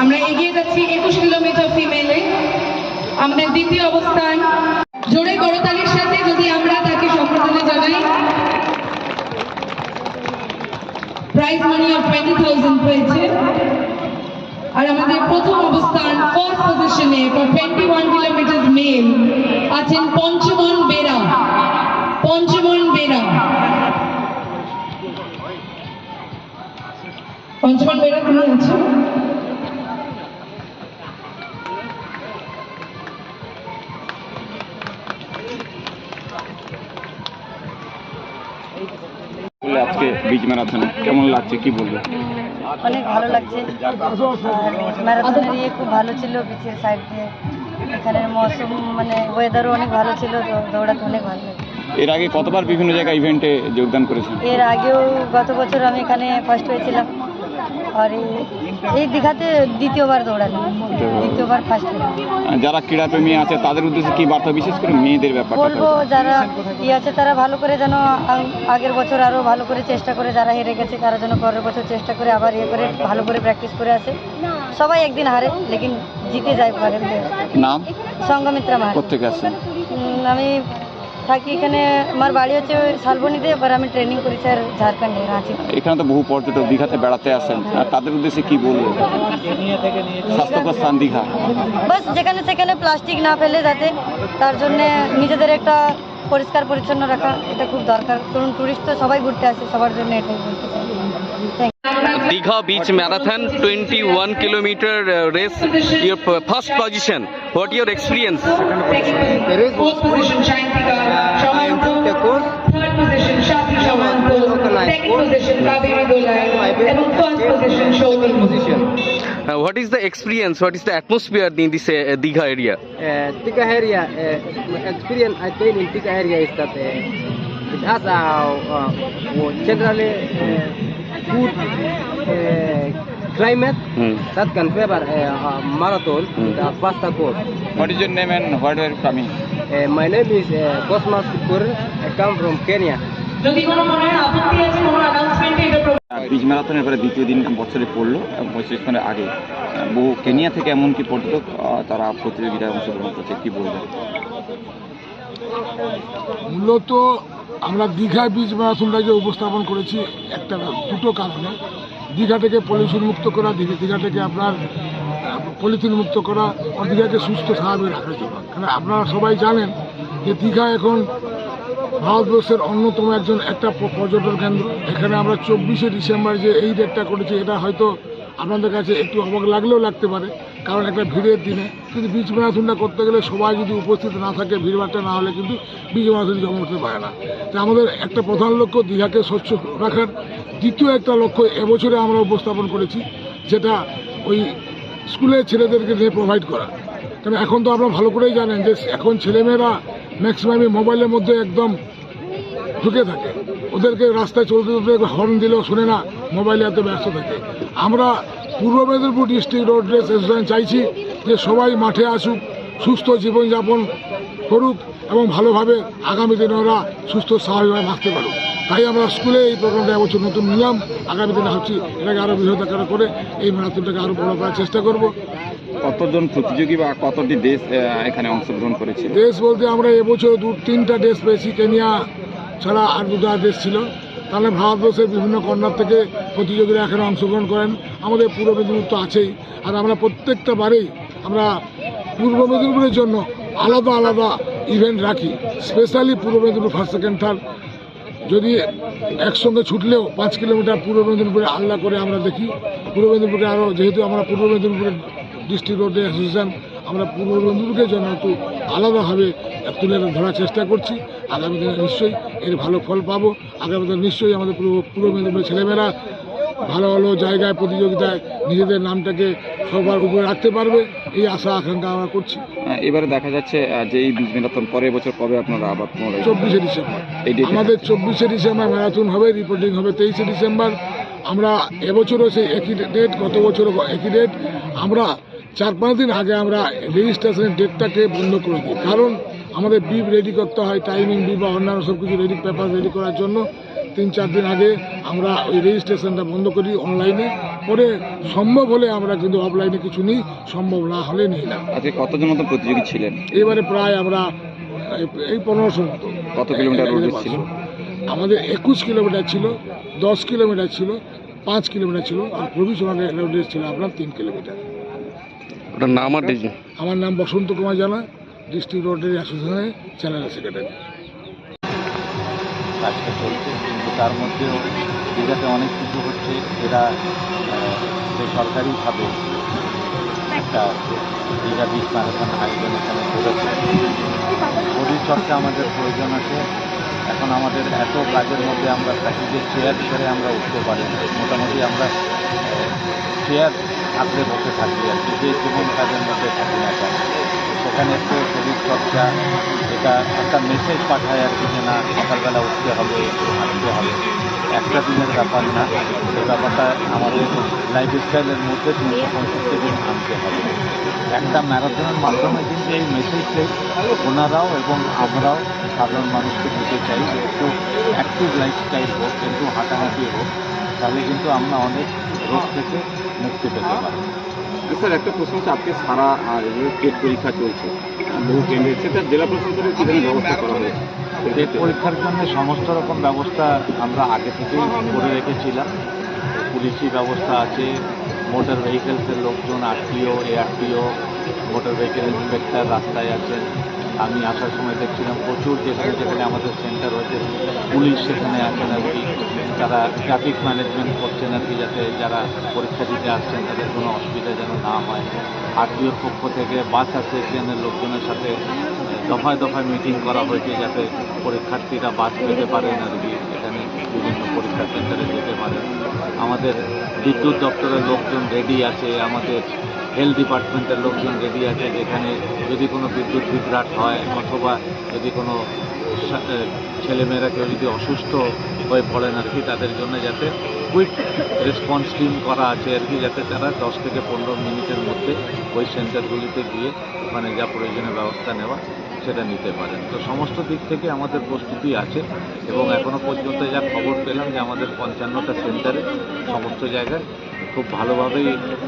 আমরা এগিয়ে যাচ্ছি একুশ কিলোমিটার ফিমেলে। আমাদের দ্বিতীয় অবস্থান। জোরে করতালির সাথে যদি আমরা তাকে সম্বর্ধনা জানাই। Prize money of twenty thousand পেয়েছে আর আমাদের প্রথম অবস্থান ফার্স্ট পজিশনে for twenty one kilometre male আছেন পঞ্চমন বেরা। পঞ্চমন বেরা। পঞ্চমন বেরা তুমি আছো? আজকে বীজ ম্যারাথনে কেমন লাগছে কি বলব? অনেক ভালো লাগছে। ম্যারাথনের ইয়ে খুব ভালো ছিল পিছের সাইড দিয়ে। এখানের মৌসুম মানে ওয়েদারও অনেক ভালো ছিল তো দৌড়াতে অনেক ভালো লাগে এর আগে কতবার বিভিন্ন জায়গায় ইভেন্টে যোগদান করেছেন? এর আগেও গত বছর আমি এখানে ফার্স্ট হয়েছিলাম। আর এই- দীঘাতে দ্বিতীয়বার দৌড়ালাম। দ্বিতীয়বার। ফার্স্ট যারা ক্রীড়াপ্রেমী আছে তাদের উদ্দেশ্যে কি বার্তা বিশেষ করে মেয়েদের ব্যাপারটা বলব যারা ইয়ে আছে তারা ভালো করে যেন আগের বছর আরও ভালো করে চেষ্টা করে যারা হেরে গেছে তারা যেন পরের বছর চেষ্টা করে আবার ইয়ে করে ভালো করে প্র্যাকটিস করে আসে। সবাই একদিন হারে লেকিন জিতে যায় পারে নাম? সঙ্গমিত্রা মাহার কোথেকে আমি থাকি এখানে আমার বাড়ি হচ্ছে শালবনিতে এবার আমি ট্রেনিং করি স্যার ঝাড়খণ্ডে রাঁচি এখানে তো বহু পর্যটক দীঘাতে বেড়াতে আসেন আর তাদের উদ্দেশ্যে কি বলব স্বাস্থ্যকর স্থান দীঘা বাস যেখানে সেখানে প্লাস্টিক না ফেলে যাতে তার জন্যে নিজেদের একটা পরিষ্কার পরিচ্ছন্ন রাখা এটা খুব দরকার কারণ টুরিস্ট তো সবাই ঘুরতে আসে সবার জন্য এটাই বলতে চাই Digha beach marathon 21 kilometre race your first position what your experience what is the experience what is the atmosphere in this Digha area area experience I in area good uh, climate Hmm. that can favor a, a marathon Hmm. with a faster course. What is your name and what are coming Uh, my name is uh, Cosmas Kur. I come from Kenya. যদি কোনো মনে আপত্তি আছে কোনো অ্যানাউন্সমেন্টে এটা প্রকাশ ম্যারাথনের পরে দ্বিতীয় দিন বছরে পড়ল এবং পঁচিশ দিনের আগে বহু কেনিয়া থেকে এমনকি পর্যটক তারা প্রতিযোগিতায় অংশগ্রহণ করছে কি বলবেন মূলত আমরা দীঘা বীজ ম্যারাথনটাকে উপস্থাপন করেছি, একটা দুটো কারণে। দীঘা থেকে পলিউশন মুক্ত করা, দীঘা দীঘা থেকে আপনার পলিথিন মুক্ত করা, আর দীঘাকে সুস্থ স্বাভাবিক রাখার জন্য। কারণ আপনারা সবাই জানেন যে দীঘা এখন ভারতবর্ষের অন্যতম একজন একটা পর্যটন কেন্দ্র। এখানে আমরা চব্বিশে ডিসেম্বর যে এই ডেটটা করেছি, এটা হয়তো আপনাদের কাছে একটু অবাক লাগলেও লাগতে পারে। কারণ একটা ভিড়ের দিনে। কিন্তু বীজ ম্যারাথনটা করতে গেলে সবাই যদি উপস্থিত না থাকে ভিড়ভাড়টা, না হলে কিন্তু বীজ ম্যারাথন জমা উঠতে পারে না। তাই আমাদের একটা প্রধান লক্ষ্য দীঘাকে স্বচ্ছ রাখার। দ্বিতীয় একটা লক্ষ্য এবছরে আমরা উপস্থাপন করেছি, যেটা ওই স্কুলের ছেলেদেরকে নিয়ে প্রোভাইড করা। কারণ এখন তো আপনারা ভালো করেই জানেন যে এখন ছেলেমেয়েরা ম্যাক্সিমামই মোবাইলের মধ্যে একদম ঢুকে থাকে। ওদেরকে রাস্তায় চলতে চলতে হর্ন দিলেও শোনে না মোবাইলে এত ব্যস্ত থাকে। আমরা Purba Medinipur district road race association চাইছি যে সবাই মাঠে আসুক সুস্থ জীবনযাপন করুক এবং ভালোভাবে আগামী দিনে ওরা সুস্থ স্বাভাবিকভাবে বাঁচতে পারুক। তাই আমরা স্কুলে এই প্রোগ্রামটা এবছর নতুন নিলাম। আগামী দিনে ভাবছি এটাকে আরও বৃহৎ আকারে করে এই ম্যারাথনটাকে আরও বড় করার চেষ্টা করব। কতজন প্রতিযোগী বা কতটি দেশ এখানে অংশগ্রহণ করেছে দেশ বলতে আমরা এবছর দু তিনটা দেশ পেয়েছি। কেনিয়া ছাড়া আর দুটা দেশ ছিল। তাহলে ভারতবর্ষের বিভিন্ন কর্নার থেকে প্রতিযোগীরা এখানে অংশগ্রহণ করেন। আমাদের পূর্ব মেদিনীপুর তো আছেই। আর আমরা প্রত্যেকটা বারেই আমরা পূর্ব মেদিনীপুরের জন্য আলাদা আলাদা ইভেন্ট রাখি। স্পেশালি পূর্ব মেদিনীপুর ফার্স্ট সেকেন্ড থার্ড যদি একসঙ্গে ছুটলেও পাঁচ কিলোমিটার পূর্ব মেদিনীপুরে আল্লাহ করে আমরা দেখি। পূর্ব মেদিনীপুরে আরও যেহেতু আমরা পূর্ব মেদিনীপুরের ডিস্ট্রিক্ট রোড অ্যাসোসিয়েশন আমরা পূর্ব মেদিনীপুরের জন্য একটু আলাদাভাবে তুলে ধরার চেষ্টা করছি। আগামী দিনে নিশ্চয়ই এর ভালো ফল পাবো। আগামী দিনে নিশ্চয়ই আমাদের পূর্ব পূর্ব মেদিনীপুরের ছেলেমেয়েরা ভালো ভালো জায়গায় প্রতিযোগিতায় নিজেদের নামটাকে সবার উপরে রাখতে পারবে। এই আশা আকাঙ্ক্ষা আমরা করছি। আহ, এবারে দেখা যাচ্ছে যে এই বীজ ম্যারাথন পরের বছর কবে আপনারা আবার পুনরায় চব্বিশে ডিসেম্বর। এই আমাদের চব্বিশে ডিসেম্বর ম্যারাথন হবে রিপোর্টিং হবে তেইশে ডিসেম্বর। আমরা এবছরও সেই একই ডেট গত বছরও একই ডেট আমরা চার পাঁচ দিন আগে আমরা রেজিস্ট্রেশনের ডেটটাকে বন্ধ করে দিই। কারণ আমাদের বিপ রেডি করতে হয় টাইমিং বিপ বা অন্যান্য সব কিছু রেডি পেপার রেডি করার জন্য। তিন চার দিন আগে আমরা ওই রেজিস্ট্রেশনটা বন্ধ করি অনলাইনে পরে সম্ভব হলে আমরা কিন্তু অফলাইনে কিছু নিই সম্ভব না হলে নিই না। আজকে কতজন মতো প্রতিযোগী ছিলেন? এবারে প্রায় আমরা এই- পনেরোশো মতো। কত কিলোমিটার রোড ছিল? আমাদের একুশ কিলোমিটার ছিল দশ কিলোমিটার ছিল পাঁচ কিলোমিটার ছিল আর প্রভিশনাল ছিল আপনার তিন কিলোমিটার ওটার নাম আর ডিজি। আমার নাম বসন্ত কুমার জানা ডিস্ট্রিক্ট রোডের অ্যাসোসিয়েশনের চ্যানেল সেক্রেটারি। কাজটা চলছে কিন্তু তার মধ্যেও দীঘাতে অনেক কিছু হচ্ছে এরা বেসরকারিভাবে একটা দীঘা বিচ ম্যারাথন আয়োজন এখানে করেছে। শরীরচর্চা আমাদের প্রয়োজন আছে। এখন আমাদের এত কাজের মধ্যে আমরা থাকি যে চেয়ার ছেড়ে আমরা উঠতে পারি মোটামুটি আমরা চেয়ার আঁকড়ে বসে থাকি আর কি, যে জীবন কাজের মধ্যে থাকি না সেখানে একটু শরীরচর্চা এটা একটা মেসেজ পাঠায় আর কি যে, না, সকালবেলা উঠতে হবে হাঁটতে হবে। একটা দিনের ব্যাপার না এই ব্যাপারটা আমাদের লাইফস্টাইলের মধ্যে তিনশো পঁয়ষট্টি দিন আনতে হবে। একটা ম্যারাথনের মাধ্যমে কিন্তু এই মেসেজটাই ওনারাও এবং আমরাও সাধারণ মানুষকে দিতে চাই যে, একটু অ্যাক্টিভ লাইফস্টাইল হোক, একটু হাঁটাহাঁটি হোক, তাহলে কিন্তু আমরা অনেক রোগ থেকে মুক্তি পেতে পারি স্যার একটা প্রশ্ন হচ্ছে আজকে সারা টেট পরীক্ষা চলছে। বহু কেন্দ্রে সেটা জেলা প্রশাসনের কী ধরনের ব্যবস্থা করা হয়েছে? টেট পরীক্ষার জন্য সমস্ত রকম ব্যবস্থা আমরা আগে থেকেই করে রেখেছিলাম। পুলিশি ব্যবস্থা আছে মোটর ভেহিকেলসের লোকজন RTO ARTO motor vehicle inspector রাস্তায় আছেন আমি আসার সময় দেখছিলাম প্রচুর যেখানে যেখানে আমাদের সেন্টার হয়েছে পুলিশ সেখানে আছেন আর কি। তারা ট্রাফিক ম্যানেজমেন্ট করছেন আর কি, যাতে যারা পরীক্ষা দিতে আসছেন, তাদের কোনো অসুবিধা যেন না হয়। আরটিওর পক্ষ থেকে বাস অ্যাসোসিয়েশনের লোকজনের সাথে দফায় দফায় মিটিং করা হয়েছে, যাতে পরীক্ষার্থীরা বাস পেতে পারেন আর কি। এখানে বিভিন্ন পরীক্ষা সেন্টারে যেতে পারেন। আমাদের বিদ্যুৎ দপ্তরের লোকজন রেডি আছে, আমাদের হেলথ ডিপার্টমেন্টের লোকজন রেডি আছে যেখানে যদি কোনো বিদ্যুৎ বিভ্রাট হয় অথবা যদি কোনো ছেলেমেয়েরা কেউ যদি অসুস্থ হয়ে পড়েন আর কি, তাদের জন্য যাতে কুইক রেসপন্স টিম করা আছে আর কি, যাতে তারা দশ থেকে পনেরো মিনিটের মধ্যে ওই সেন্টারগুলিতে গিয়ে ওখানে যা প্রয়োজনীয় ব্যবস্থা নেওয়া সেটা নিতে পারেন। তো সমস্ত দিক থেকে আমাদের প্রস্তুতি আছে এবং এখনও পর্যন্ত যা খবর পেলাম যে আমাদের পঞ্চান্নটা সেন্টারে সমস্ত জায়গায় খুব ভালোভাবেই